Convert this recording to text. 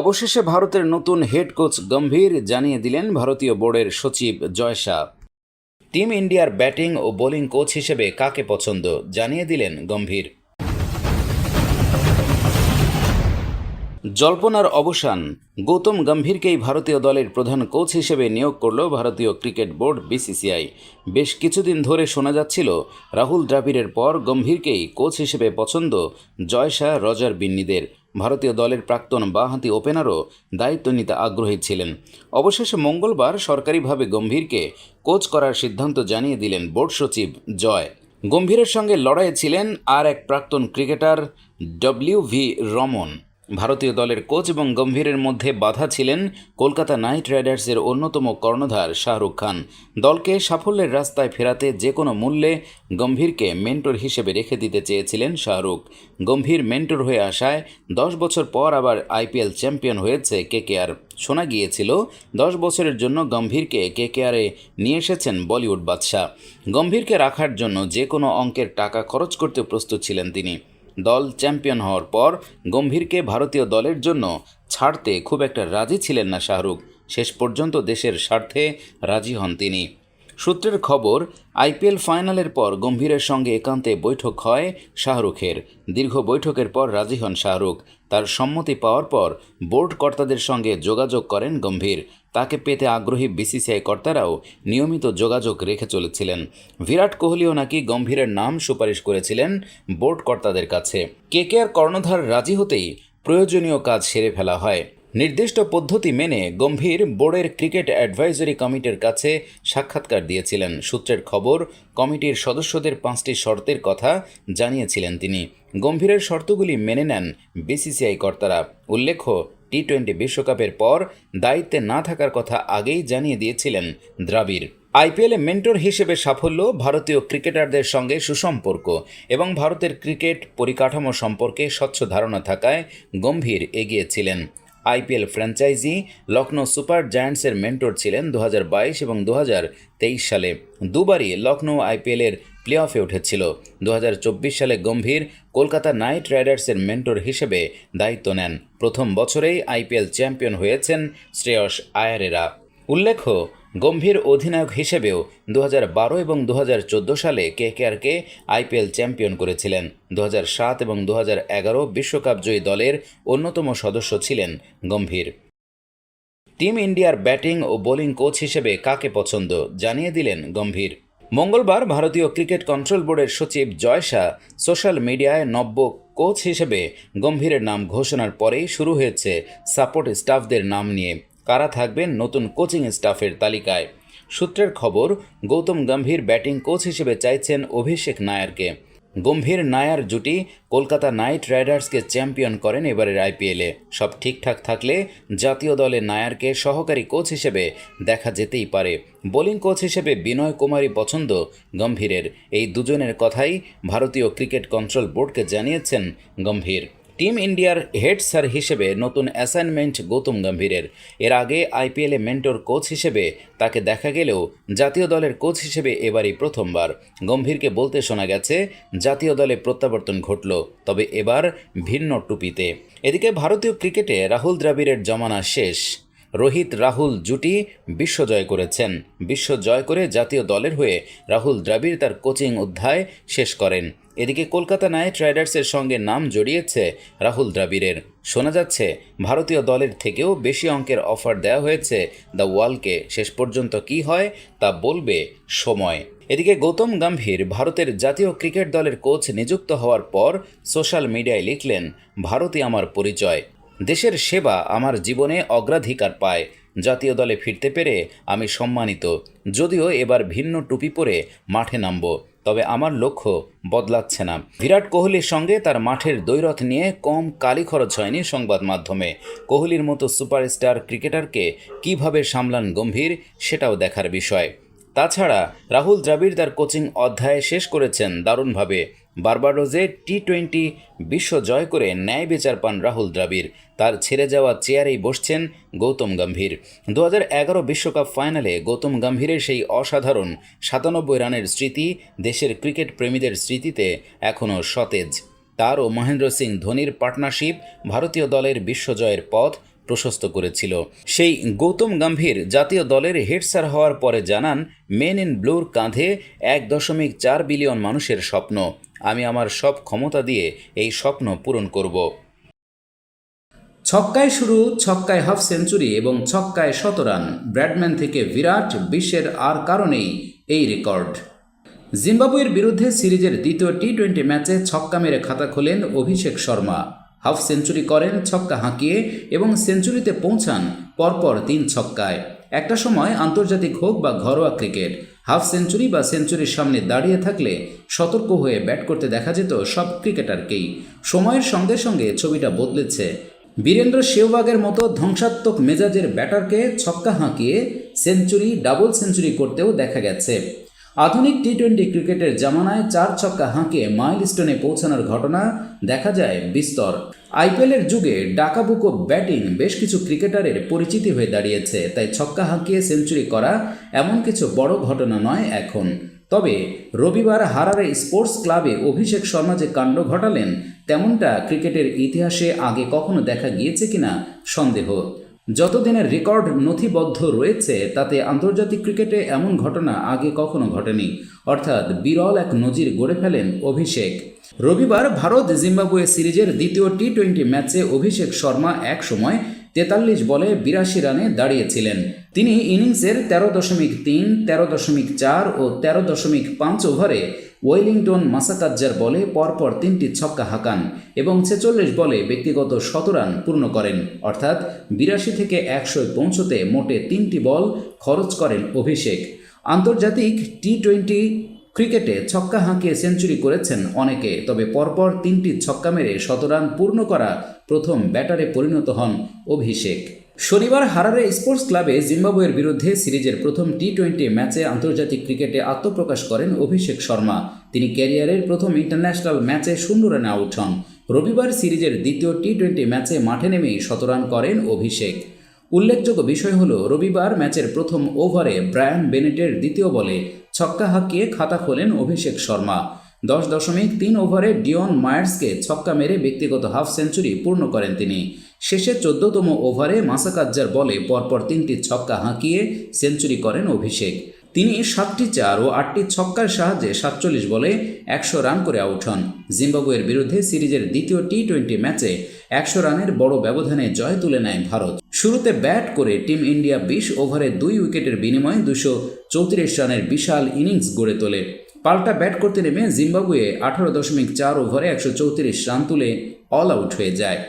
অবশেষে ভারতের নতুন হেড কোচ গম্ভীর জানিয়ে দিলেন ভারতীয় বোর্ডের সচিব জয় শাহ। টিম ইন্ডিয়ার ব্যাটিং ও বোলিং কোচ হিসেবে কাকে পছন্দ? জানিয়ে দিলেন গম্ভীর। জল্পনার অবসান। গৌতম গম্ভীরকেই ভারতীয় দলের প্রধান কোচ হিসেবে নিয়োগ করল ভারতীয় ক্রিকেট বোর্ড বিসিসিআই বেশ কিছুদিন ধরে শোনা যাচ্ছিল, রাহুল দ্রাবিড়ের পর গম্ভীরকেই কোচ হিসেবে পছন্দ জয় শাহ, রজার বিন্নিদের। ভারতীয় দলের প্রাক্তন বাঁহাতি ওপেনারও দায়িত্ব নিতে আগ্রহী ছিলেন। অবশেষে মঙ্গলবার সরকারিভাবে গম্ভীরকে কোচ করার সিদ্ধান্ত জানিয়ে দিলেন বোর্ড সচিব জয়। গম্ভীরের সঙ্গে লড়াইয়ে ছিলেন আর এক প্রাক্তন ক্রিকেটার ডব্লিউ ভি রমন। ভারতীয় দলের কোচ এবং গম্ভীরের মধ্যে বাধা ছিলেন কলকাতা নাইট রাইডার্সের অন্যতম কর্ণধার শাহরুখ খান। দলকে সাফল্যের রাস্তায় ফেরাতে যে কোনো মূল্যে গম্ভীরকে মেন্টর হিসেবে রেখে দিতে চেয়েছিলেন শাহরুখ। গম্ভীর মেন্টর হয়ে আসায় দশ বছর পর আবার আইপিএল চ্যাম্পিয়ন হয়েছে কেকেআর। শোনা গিয়েছিল, দশ বছরের জন্য গম্ভীরকে কেকেআরে নিয়ে এসেছেন বলিউড বাদশাহ। গম্ভীরকে রাখার জন্য যে কোনো অঙ্কের টাকা খরচ করতে প্রস্তুত ছিলেন তিনি। দল চ্যাম্পিয়ন হওয়ার পর গম্ভীরকে ভারতীয় দলের জন্য ছাড়তে খুব একটা রাজি ছিলেন না শাহরুখ। শেষ পর্যন্ত দেশের স্বার্থে রাজি হন তিনি। সূত্রের খবর, আইপিএল ফাইনালের পর গম্ভীরের সঙ্গে একান্তে বৈঠক হয় শাহরুখের। দীর্ঘ বৈঠকের পর রাজি হন শাহরুখ। তার সম্মতি পাওয়ার পর বোর্ড কর্তাদের সঙ্গে যোগাযোগ করেন গম্ভীর। তাকে পেতে আগ্রহী বিসিসিআই কর্তারাও নিয়মিত যোগাযোগ রেখে চলেছিলেন। বিরাট কোহলিও নাকি গম্ভীরের নাম সুপারিশ করেছিলেন বোর্ড কর্তাদের কাছে। কেকেআর কর্ণধার রাজি হতেই প্রয়োজনীয় কাজ সেরে ফেলা হয়। নির্দিষ্ট পদ্ধতি মেনে গম্ভীর বোর্ডের ক্রিকেট অ্যাডভাইজরি কমিটির কাছে সাক্ষাৎকার দিয়েছিলেন। সূত্রের খবর, কমিটির সদস্যদের পাঁচটি শর্তের কথা জানিয়েছিলেন তিনি। গম্ভীরের শর্তগুলি মেনে নেন বিসিসিআই কর্তারা। উল্লেখ্য টি টোয়েন্টি বিশ্বকাপের পর দায়িত্বে না থাকার কথা আগেই জানিয়ে দিয়েছিলেন দ্রাবিড়। আইপিএলে মেন্টর হিসেবে সাফল্য ভারতীয় ক্রিকেটারদের সঙ্গে সুসম্পর্ক এবং ভারতের ক্রিকেট পরিকাঠামো সম্পর্কে স্বচ্ছ ধারণা থাকায় গম্ভীর এগিয়েছিলেন। আইপিএল ফ্র্যাঞ্চাইজি লখনৌ সুপার জায়ান্টসের মেন্টর ছিলেন দু হাজার বাইশ এবং দু হাজার তেইশ সালে। দুবারই লখনৌ আইপিএলের প্লে অফে উঠেছিল। দু হাজার চব্বিশ সালে গম্ভীর কলকাতা নাইট রাইডার্সের মেন্টর হিসেবে দায়িত্ব নেন। প্রথম বছরেই আইপিএল চ্যাম্পিয়ন হয়েছেন শ্রেয়স আয়ারেরা। উল্লেখ্য গম্ভীর অধিনায়ক হিসেবেও দু বারো এবং দু হাজার চোদ্দ সালে কেকেআরকে আইপিএল চ্যাম্পিয়ন করেছিলেন। দু সাত এবং দু বিশ্বকাপ জয়ী দলের অন্যতম সদস্য ছিলেন গম্ভীর। টিম ইন্ডিয়ার ব্যাটিং ও বোলিং কোচ হিসেবে কাকে পছন্দ জানিয়ে দিলেন গম্ভীর। মঙ্গলবার ভারতীয় ক্রিকেট কন্ট্রোল বোর্ডের সচিব জয় শাহ সোশ্যাল মিডিয়ায় নব্য কোচ হিসেবে গম্ভীরের নাম ঘোষণার পরেই শুরু হয়েছে সাপোর্ট স্টাফদের নাম নিয়ে। কারা থাকবেন নতুন কোচিং স্টাফের তালিকায়? সূত্রের খবর, গৌতম গম্ভীর ব্যাটিং কোচ হিসেবে চাইছেন অভিষেক নায়ারকে। গম্ভীর নায়ার জুটি কলকাতা নাইট রাইডার্সকে চ্যাম্পিয়ন করেন এবারের আইপিএলে সব ঠিকঠাক থাকলে জাতীয় দলে নায়ারকে সহকারী কোচ হিসেবে দেখা যেতেই পারে। বোলিং কোচ হিসেবে বিনয় কুমারী পছন্দ গম্ভীরের। এই দুজনের কথাই ভারতীয় ক্রিকেট কন্ট্রোল বোর্ডকে জানিয়েছেন গম্ভীর। টিম ইন্ডিয়ার হেড স্যার হিসেবে নতুন অ্যাসাইনমেন্ট গৌতম গম্ভীরের। এর আগে আইপিএলে মেন্টর কোচ হিসেবে তাকে দেখা গেলেও জাতীয় দলের কোচ হিসেবে এবারই প্রথমবার। গম্ভীরকে বলতে শোনা গেছে, জাতীয় দলে প্রত্যাবর্তন ঘটল, তবে এবার ভিন্ন টুপিতে। এদিকে ভারতীয় ক্রিকেটে রাহুল দ্রাবিড়ের জমানা শেষ। রোহিত রাহুল জুটি বিশ্বজয় করেছেন। বিশ্ব জয় করে জাতীয় দলের হয়ে রাহুল দ্রাবিড় তার কোচিং অধ্যায় শেষ করেন। এদিকে কলকাতা নাইট রাইডার্সের সঙ্গে নাম জড়িয়েছে রাহুল দ্রাবিড়ের। শোনা যাচ্ছে, ভারতীয় দলের থেকেও বেশি অঙ্কের অফার দেওয়া হয়েছে। দ্য ওয়ালকে, শেষ পর্যন্ত কি হয় তা বলবে সময়। এদিকে গৌতম গম্ভীর, ভারতের জাতীয় ক্রিকেট দলের কোচ নিযুক্ত হওয়ার পর সোশ্যাল মিডিয়ায় লিখলেন, ভারতই আমার পরিচয়। দেশের সেবা আমার জীবনে অগ্রাধিকার পায়। জাতীয় দলে ফিরতে পেরে আমি সম্মানিত। যদিও এবার ভিন্ন টুপি পরে মাঠে নামব। তবে আমার লক্ষ্য বদলাচ্ছে না। বিরাট কোহলির সঙ্গে তার মাঠের দৈরথ নিয়ে কম কালি খরচ হয়নি সংবাদ মাধ্যমে। কোহলির মতো সুপারস্টার ক্রিকেটারকে কীভাবে সামলান গম্ভীর, সেটাও দেখার বিষয়। তাছাড়া রাহুল দ্রাবিড় তার কোচিং অধ্যায় শেষ করেছেন দারুণভাবে। বারবাডোজে টি টোয়েন্টি বিশ্ব জয় করে ন্যায় বিচার পান রাহুল দ্রাবিড়। তার ছেড়ে যাওয়া চেয়ারেই বসছেন গৌতম গম্ভীর। দু এগারো বিশ্বকাপ ফাইনালে গৌতম গম্ভীরের সেই অসাধারণ সাতানব্বই রানের স্মৃতি দেশের ক্রিকেট প্রেমীদের স্মৃতিতে এখনও সতেজ। তার ও মহেন্দ্র সিং ধোনির পার্টনারশিপ ভারতীয় দলের বিশ্বজয়ের পথ প্রশস্ত করেছিল। সেই গৌতম গম্ভীর জাতীয় দলের হেড স্যার হওয়ার পরে জানান, মেন ইন ব্লুর কাঁধে এক দশমিক চার বিলিয়ন মানুষের স্বপ্ন। আমি আমার সব ক্ষমতা দিয়ে এই স্বপ্ন পূরণ করব। ছক্কায় শুরু, ছক্কায় হাফ সেঞ্চুরি এবং ছক্কায় শতরান ব্র্যাডম্যান থেকে বিরাট বিশ্বের আর কারণেই এই রেকর্ড। জিম্বাবুয়ের বিরুদ্ধে সিরিজের দ্বিতীয় টি টোয়েন্টি ম্যাচে ছক্কা মেরে খাতা খোলেন অভিষেক শর্মা। হাফ সেঞ্চুরি করেন, ছক্কা হাঁকিয়ে এবং সেঞ্চুরিতে পৌঁছান, পরপর তিন ছক্কায়। একটা সময় আন্তর্জাতিক হোক বা ঘরোয়া ক্রিকেট, হাফ সেঞ্চুরি বা সেঞ্চুরির সামনে দাঁড়িয়ে থাকলে সতর্ক হয়ে ব্যাট করতে দেখা যেত সব ক্রিকেটারকেই। সময়ের সঙ্গে সঙ্গে ছবিটা বদলেছে। বীরেন্দ্র সেহবাগের মতো ধ্বংসাত্মক মেজাজের ব্যাটারকে ছক্কা হাঁকিয়ে সেঞ্চুরি, ডাবল সেঞ্চুরি করতেও দেখা গেছে। আধুনিক টি টোয়েন্টি ক্রিকেটের জামানায় চার ছক্কা হাঁকিয়ে মাইলস্টোনে পৌঁছানোর ঘটনা দেখা যায় বিস্তর। আইপিএলের যুগে ডাকাবুকো ব্যাটিং বেশ কিছু ক্রিকেটারের পরিচিতি হয়ে দাঁড়িয়েছে, তাই ছক্কা হাঁকিয়ে সেঞ্চুরি করা এমন কিছু বড় ঘটনা নয় এখন। তবে রবিবার হারারে স্পোর্টস ক্লাবে অভিষেক শর্মা যে কাণ্ড ঘটালেন, তেমনটা ক্রিকেটের ইতিহাসে আগে কখনো দেখা গিয়েছে কিনা সন্দেহ। যতদিনের রেকর্ড নথিবদ্ধ রয়েছে, তাতে আন্তর্জাতিক ক্রিকেটে এমন ঘটনা আগে কখনো ঘটেনি। অর্থাৎ বিরল এক নজির গড়ে ফেলেন অভিষেক। রবিবার ভারত জিম্বাবুয়ে সিরিজের দ্বিতীয় টি টোয়েন্টি ম্যাচে অভিষেক শর্মা এক সময় তেতাল্লিশ বলে বিরাশি রানে দাঁড়িয়েছিলেন। তিনি ইনিংসের তেরো দশমিক তিন, তেরো দশমিক চার ও তেরো দশমিক পাঁচ ওভারে ওয়েলিংটন মাসাকাজ্জার বলে পরপর তিনটি ছক্কা হাঁকান এবং ছেচল্লিশ বলে ব্যক্তিগত শত রান পূর্ণ করেন। অর্থাৎ বিরাশি থেকে একশো পৌঁছতে মোটে তিনটি বল খরচ করেন অভিষেক। আন্তর্জাতিক টি টোয়েন্টি ক্রিকেটে ছক্কা হাঁকিয়ে সেঞ্চুরি করেছেন অনেকে, তবে পরপর তিনটি ছক্কা মেরে শতরান পূর্ণ করা প্রথম ব্যাটারে পরিণত হন অভিষেক। শনিবার হারারে স্পোর্টস ক্লাবে জিম্বাবুয়ের বিরুদ্ধে সিরিজের প্রথম টি টোয়েন্টি ম্যাচে আন্তর্জাতিক ক্রিকেটে আত্মপ্রকাশ করেন অভিষেক শর্মা। তিনি ক্যারিয়ারের প্রথম ইন্টারন্যাশনাল ম্যাচে শূন্য রানে আউট হন। রবিবার সিরিজের দ্বিতীয় টি টোয়েন্টি ম্যাচে মাঠে নেমেই শতরান করেন অভিষেক। উল্লেখযোগ্য বিষয় হল, রবিবার ম্যাচের প্রথম ওভারে ব্রায়ান বেনেটের দ্বিতীয় বলে ছক্কা হাঁকিয়ে খাতা খোলেন অভিষেক শর্মা। দশ দশমিক তিন ওভারে ডিওন মায়ার্সকে ছক্কা মেরে ব্যক্তিগত হাফ সেঞ্চুরি পূর্ণ করেন তিনি। শেষে চোদ্দতম ওভারে মাসাকাজ্জার বলে পরপর তিনটি ছক্কা হাঁকিয়ে সেঞ্চুরি করেন অভিষেক। তিনি সাতটি চার ও আটটি ছক্কার সাহায্যে সাতচল্লিশ বলে একশো রান করে আউট হন। জিম্বাবুয়ের বিরুদ্ধে সিরিজের দ্বিতীয় টি টোয়েন্টি ম্যাচে একশো রানের বড় ব্যবধানে জয় তুলে নেয় ভারত। শুরুতে ব্যাট করে টিম ইন্ডিয়া বিশ ওভারে দুই উইকেটের বিনিময়ে দুশো চৌত্রিশ রানের বিশাল ইনিংস গড়ে তোলে। পাল্টা ব্যাট করতে নেমে জিম্বাবুয়ে আঠারো দশমিক চার ওভারে একশো চৌত্রিশ রান তুলে অল আউট হয়ে যায়।